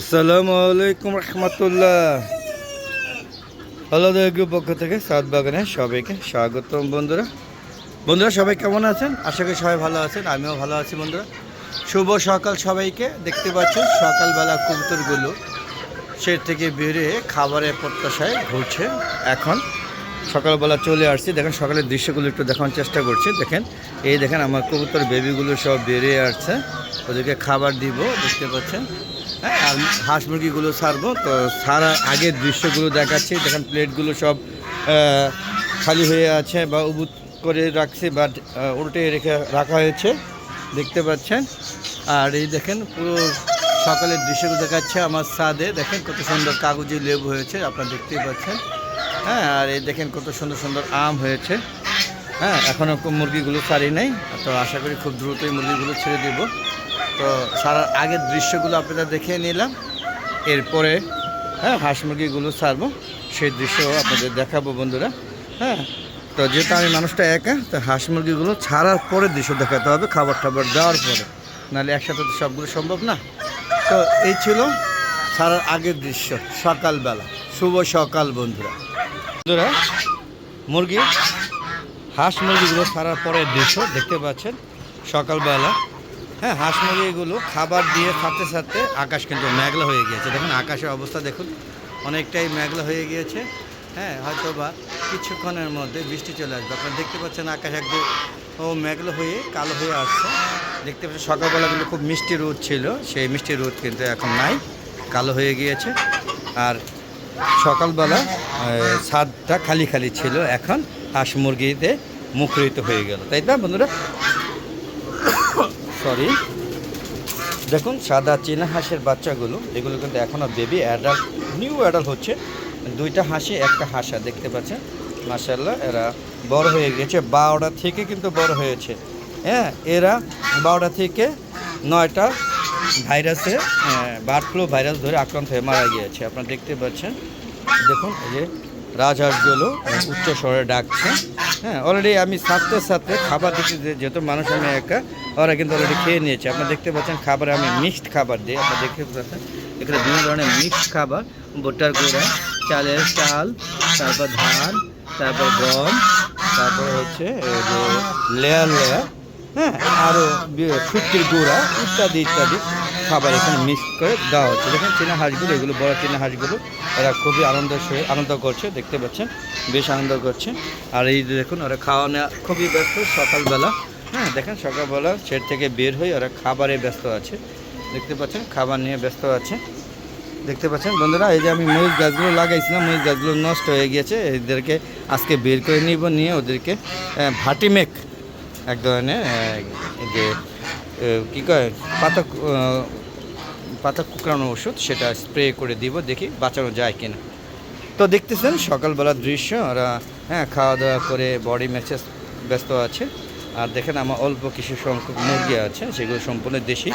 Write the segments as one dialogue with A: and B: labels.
A: আসসালামু আলাইকুম রহমতুল্লাহ। গ্রুপ পক্ষ থেকে সাত বাগানে সবাইকে স্বাগতম বন্ধুরা। বন্ধুরা, সবাই কেমন আছেন? আশা করি সবাই ভালো আছেন, আমিও ভালো আছি বন্ধুরা। শুভ সকাল সবাইকে, দেখতে পাচ্ছেন সকালবেলা কবুতরগুলো সে থেকে বেরিয়ে খাবারের প্রত্যাশায় ঘুরছে। এখন সকালবেলা চলে আসছি, দেখেন সকালের দৃশ্যগুলো একটু দেখানোর চেষ্টা করছি। দেখেন, এই দেখেন আমার কবুতর বেবিগুলো সব বেরিয়ে আসছে। ওদেরকে খাবার দিব, দেখতে পাচ্ছেন। হ্যাঁ আর হাঁস মুরগিগুলো ছাড়বো। তো সারা আগের দৃশ্যগুলো দেখাচ্ছি। দেখেন, প্লেটগুলো সব খালি হয়ে আছে বা উবুত করে রাখছে বা উল্টে রেখে রাখা হয়েছে। দেখতে পাচ্ছেন? আর এই দেখেন, পুরো সকালের দৃশ্যগুলো দেখাচ্ছে আমার ছাদে। দেখেন, কত সুন্দর কাগজি লেবু হয়েছে, আপনারা দেখতেই পাচ্ছেন। হ্যাঁ আর এই দেখেন, কত সুন্দর সুন্দর আম হয়েছে। হ্যাঁ এখনও মুরগিগুলো ছাড়ি নাই। তো আশা করি খুব দ্রুতই মুরগিগুলো ছেড়ে দেব। তো সারার আগের দৃশ্যগুলো আপনাদের দেখিয়ে নিলাম। এরপরে হ্যাঁ হাঁস মুরগিগুলো ছাড়বো। সেই দৃশ্য আপনাদের দেখাবো বন্ধুরা। হ্যাঁ তো যেহেতু আমি মানুষটা একা, তো হাঁস মুরগিগুলো ছাড়ার পরে দৃশ্য দেখাতে হবে খাবার টাবার দেওয়ার পরে। নাহলে একসাথে তো সবগুলো সম্ভব না। তো এই ছিল ছাড়ার আগের দৃশ্য, সকালবেলা। শুভ সকাল বন্ধুরা। বন্ধুরা, মুরগি, হাঁস মুরগিগুলো ছাড়ার পরের দৃশ্য দেখতে পাচ্ছেন সকালবেলা। হ্যাঁ হাঁস মুরগিগুলো খাবার দিয়ে সাথে সাথে আকাশ কিন্তু মেঘলা হয়ে গিয়েছে। দেখুন, আকাশের অবস্থা দেখুন, অনেকটাই মেঘলা হয়ে গিয়েছে। হ্যাঁ হয়তো বা কিছুক্ষণের মধ্যে বৃষ্টি চলে আসবে। আপনারা দেখতে পাচ্ছেন আকাশ একদম, ও, মেঘলা হয়ে কালো হয়ে আসছে। দেখতে পাচ্ছেন, সকালবেলা কিন্তু খুব মিষ্টি রোদ ছিল। সেই মিষ্টি রোদ কিন্তু এখন নাই, কালো হয়ে গিয়েছে। আর সকালবেলা ছাদটা খালি খালি ছিল। এখন হাঁস মুরগিতে মুখরিত হয়ে গেল। তাই না বন্ধুরা? সরি। দেখুন, সাদা চীনা হাঁসের বাচ্চাগুলো, এগুলো কিন্তু এখনও বেবি অ্যাডাল্ট নিউ অ্যাডাল্ট হচ্ছে। দুইটা হাঁসি একটা হাঁসা, দেখতে পাচ্ছেন? মাসাল্লাহ এরা বড় হয়ে গেছে। বারোটা থেকে কিন্তু বড় হয়েছে। হ্যাঁ এরা বারোটা থেকে নয়টা ভাইরাসে বার্ড ফ্লু ভাইরাস ধরে আক্রান্ত হয়ে মারা গিয়েছে। আপনারা দেখতে পাচ্ছেন? দেখুন, এই যে রাজহাঁসগুলো উচ্চ স্বরে ডাকছে। হ্যাঁ অলরেডি আমি সাথে সাথে খাবার যে- যেহেতু মানুষ, আমি একা, ওরা কিন্তু অলরেডি খেয়ে নিয়েছে। আপনারা দেখতে পাচ্ছেন খাবারে আমি মিক্সড খাবার দিই। আপনারা দেখতে পাচ্ছেন এখানে বিভিন্ন ধরনের মিক্সড খাবার ভুট্টার গুঁড়া, চালের চাল, তারপর ধান, তারপর গম, তারপর হচ্ছে লেয়ার লেয়ার হ্যাঁ আরও শুক্তির গুঁড়া, ইত্যাদি ইত্যাদি। খাবার এখানে মিক্স করে দেওয়া হচ্ছে। দেখেন চীনা হাঁসগুলো, এগুলো বড় চীনা হাঁসগুলো, এরা খুবই আনন্দ আনন্দ করছে, দেখতে পাচ্ছেন? বেশ আনন্দ করছে। আর এই দেখুন, ওরা খাওয়া নেওয়া খুবই ব্যস্ত সকালবেলা। হ্যাঁ দেখেন সকালবেলা সেট থেকে বের হয়ে ওরা খাবারে ব্যস্ত আছে। দেখতে পাচ্ছেন, খাবার নিয়ে ব্যস্ত আছে। দেখতে পাচ্ছেন, বন্ধুরা, এই যে আমি মরিচ গাছগুলো লাগাইছিলাম, মরিচ গাছগুলো নষ্ট হয়ে গিয়েছে। এদেরকে আজকে বের করে নিব, নিয়ে ওদেরকে ভাটিমেক এক ধরনের যে কী কয়, পাতা পাতা কুকরানো ওষুধ, সেটা স্প্রে করে দিব, দেখি বাঁচানো যায় কিনা। তো দেখতেছেন সকালবেলার দৃশ্য, ওরা হ্যাঁ খাওয়া দাওয়া করে বডি ম্যাচে ব্যস্ত আছে। আর দেখেন, আমার অল্প কিছু সংখ্যক মুরগি আছে, সেগুলো সম্পূর্ণ দেশি।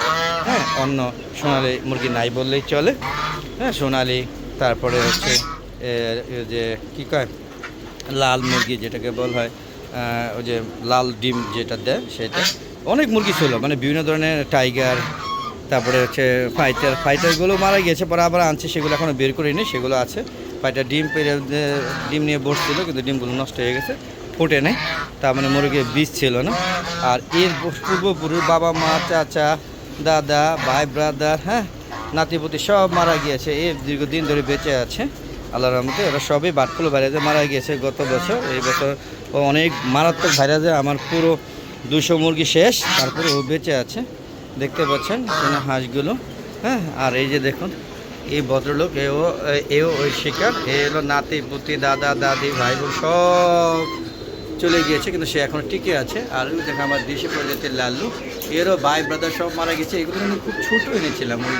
A: হ্যাঁ অন্য সোনালি মুরগি নাই বললেই চলে। হ্যাঁ সোনালি, তারপরে হচ্ছে যে, কী কয়, লাল মুরগি যেটাকে বলা হয় ওই যে, লাল ডিম যেটা দেয়, সেটা। অনেক মুরগি ছিল মানে বিভিন্ন ধরনের টাইগার তারপরে হচ্ছে ফাইটার ফাইটারগুলো মারা গিয়েছে, পরে আবার আনছে, সেগুলো এখনও বের করিনি সেগুলো আছে। ফাইটার ডিম পেরে, ডিম নিয়ে বসছিল, কিন্তু ডিমগুলো নষ্ট হয়ে গেছে, ফুটে নেই, তার মানে মুরগির বীজ ছিল না। আর এর পূর্বপুরুষ বাবা মা, চাচা, দাদা, ভাই ব্রাদার হ্যাঁ নাতিপুতি সব মারা গিয়েছে এর দীর্ঘদিন ধরে বেঁচে আছে আল্লাহ রহমতে ওরা সবই বাটফুল ভাইরাসে মারা গিয়েছে গত বছর, এই বছর অনেক মারাত্মক ভাইরাসে আমার পুরো দুশো মুরগি শেষ, তারপরে ও বেঁচে আছে। দেখতে পাচ্ছেন কোনো হাঁসগুলো। হ্যাঁ আর এই যে দেখুন, এই ভদ্রলোক, এও এও ওই শিকার। এ হলো নাতি, পুতি, দাদা, দাদি ভাই বোন সব চলে গিয়েছে, কিন্তু সে এখন টিকে আছে। আর দেখো আমার দেশি প্রজাতির লাল্লু, এরও ভাই ব্রাদার সব মারা গেছে। এগুলো আমি খুব ছোটো এনেছিলাম ওই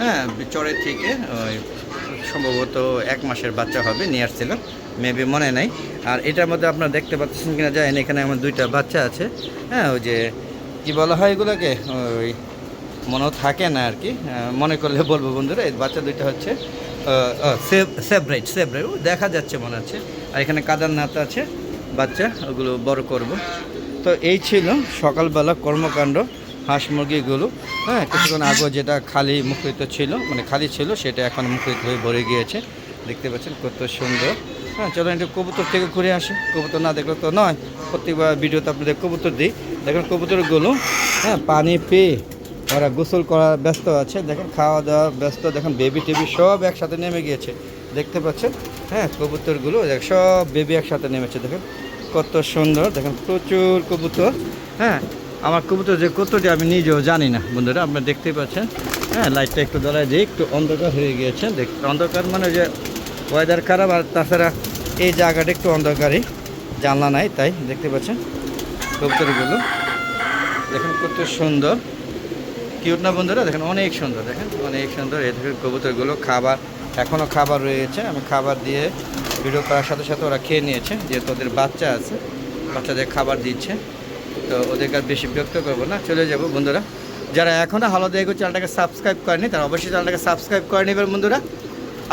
A: হ্যাঁ চরের থেকে ওই সম্ভবত এক মাসের বাচ্চা হবে, নিয়ে আসছিলাম। মেবি মনে নাই। আর এটার মধ্যে আপনারা দেখতে পাচ্ছেন কিনা যায় এখানে আমার দুইটা বাচ্চা আছে। হ্যাঁ ওই যে, কি বলা হয় এগুলোকে? ওই মনেও থাকে না আর কি। মনে করলে বলব বন্ধুরা, এই বাচ্চা দুইটা হচ্ছে সেভ সেভরাইট সেভরাইট ও, দেখা যাচ্ছে মনে হচ্ছে। আর এখানে কাদার নাত আছে, বাচ্চা, ওগুলো বড় করব। তো এই ছিল সকালবেলা কর্মকাণ্ড। হাঁস মুরগিগুলো হ্যাঁ কিছুক্ষণ আগে যেটা খালি মুখরিত ছিল মানে খালি ছিল সেটা এখন মুখরিত হয়ে ভরে গিয়েছে। দেখতে পাচ্ছেন কত সুন্দর। হ্যাঁ চলো একটু কবুতর থেকে ঘুরে আসি। কবুতর না দেখলে তো নয়। প্রত্যেকবার ভিডিওতে আপনাদের কবুতর দিই। দেখেন কবুতরগুলো হ্যাঁ পানি পেয়ে ওরা গোসল করা ব্যস্ত আছে। দেখেন খাওয়া দাওয়া ব্যস্ত দেখেন বেবি টেবি সব একসাথে নেমে গিয়েছে। দেখতে পাচ্ছেন হ্যাঁ কবুতরগুলো দেখ সব বেবি একসাথে নেমেছে। দেখেন কত সুন্দর দেখেন প্রচুর কবুতর হ্যাঁ আমার কবুতর যে কতটি আমি নিজেও জানি না, বন্ধুরা, আপনারা দেখতেই পাচ্ছেন। হ্যাঁ লাইটটা একটু ধরায় দিয়ে একটু অন্ধকার হয়ে গিয়েছে। দেখ, অন্ধকার মানে যে ওয়েদার খারাপ, আর তাছাড়া এই জায়গাটা একটু অন্ধকারই, জানলা নাই, তাই দেখতে পাচ্ছেন কবুতরগুলো। দেখেন কত সুন্দর। কিউট না, বন্ধুরা? দেখেন অনেক সুন্দর, দেখেন অনেক সুন্দর। এই দেখেন কবুতরগুলো খাবার এখনও খাবার রয়েছে। আমি খাবার দিয়ে ভিডিও করার সাথে সাথে ওরা খেয়ে নিয়েছে যেহেতু ওদের বাচ্চা আছে, বাচ্চাদের খাবার দিচ্ছে। তো ওদেরকে আর বেশি বিরক্ত করব না। চলে যাব বন্ধুরা। যারা এখনও হালো করছে চ্যানেলটাকে সাবস্ক্রাইব করেনি তারা অবশ্যই চ্যানেলটাকে সাবস্ক্রাইব করে নেবেন বন্ধুরা।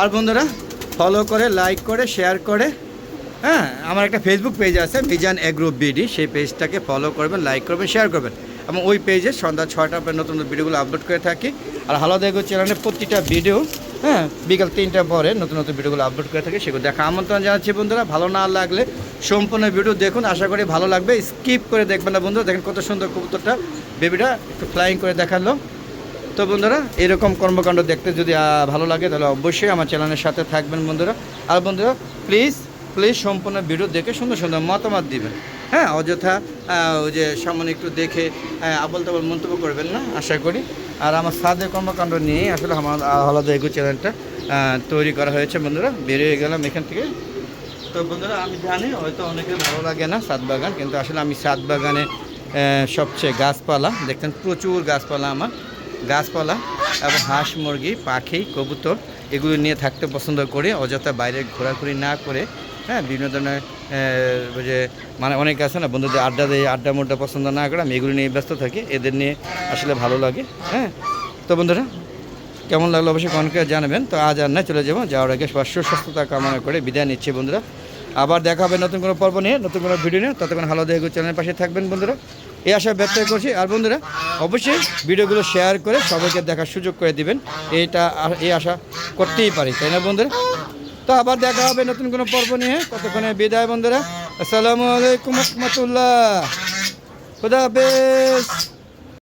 A: আর বন্ধুরা ফলো করে লাইক করে শেয়ার করে হ্যাঁ আমার একটা ফেসবুক পেজ আছে, মিজান এগ্রো বিডি সেই পেজটাকে ফলো করবেন লাইক করবেন শেয়ার করবেন। এবং ওই পেজে সন্ধ্যা ছয়টার পরে নতুন নতুন ভিডিওগুলো আপলোড করে থাকি। আর হালাদা এগো চ্যানেলের প্রতিটা ভিডিও হ্যাঁ বিকাল তিনটার পরে নতুন নতুন ভিডিওগুলো আপলোড করে থাকি, সেগুলো দেখা আমন্ত্রণ জানাচ্ছি বন্ধুরা। ভালো না লাগলে সম্পূর্ণ ভিডিও দেখুন। আশা করি ভালো লাগবে। স্কিপ করে দেখবেন না বন্ধুরা। দেখেন কত সুন্দর কবুতরটা। বেবিটা একটু ফ্লাইং করে দেখাল। তো বন্ধুরা, এরকম কর্মকাণ্ড দেখতে যদি ভালো লাগে, তাহলে অবশ্যই আমার চ্যানেলের সাথে থাকবেন বন্ধুরা। আর বন্ধুরা প্লিজ প্লিজ সম্পূর্ণ ভিডিও দেখে সুন্দর সুন্দর মতামত দিবেন। হ্যাঁ অযথা ওই যে সামনে একটু দেখে আবল তাবল মন্তব্য করবেন না, আশা করি। আর আমার সাদের কর্মকাণ্ড নিয়ে আসলে আমার আলাদা এগু চ্যানেলটা তৈরি করা হয়েছে বন্ধুরা, বেরিয়ে গেলাম এখান থেকে। তো বন্ধুরা, আমি জানি হয়তো অনেকের ভালো লাগে না সাত বাগান, কিন্তু আসলে আমি সাত বাগানে সবচেয়ে গাছপালা দেখতেন প্রচুর গাছপালা আমার, গাছপালা এবং হাঁস, মুরগি, পাখি, কবুতর, এগুলো নিয়ে থাকতে পছন্দ করি, অযথা বাইরে ঘোরাঘুরি না করে হ্যাঁ বিভিন্ন ধরনের যে মানে অনেকে আছে না, বন্ধুদের আড্ডা দিয়ে আড্ডা মুড্ডা পছন্দ না করে, আমি এগুলো নিয়ে ব্যস্ত থাকি, এদের নিয়ে আসলে ভালো লাগে হ্যাঁ। তো বন্ধুরা, কেমন লাগল অবশ্যই কনকে জানাবেন। তো আজ আর না চলে যাব, যাওয়ার আগে সুস্বাস্থ্যতা কামনা করে বিদায় নিচ্ছি বন্ধুরা। আবার দেখা হবে নতুন কোনো পর্ব নিয়ে, নতুন কোনো ভিডিও নিয়ে। ততক্ষণ ভালো দেখো চ্যানেলের পাশে থাকবেন বন্ধুরা। এই আশা ব্যক্ত করছি, আর বন্ধুরা, অবশ্যই ভিডিওগুলো শেয়ার করে সবাইকে দেখার সুযোগ করে দিবেন। এইটা এই আশা করতেই পারি, তাই না বন্ধুরা? তো আবার দেখা হবে নতুন কোনো পর্ব নিয়ে। ততক্ষণে বিদায় বন্ধুরা। আসসালামু আলাইকুম রহমতুল্লাহ। খুদা হাফেজ।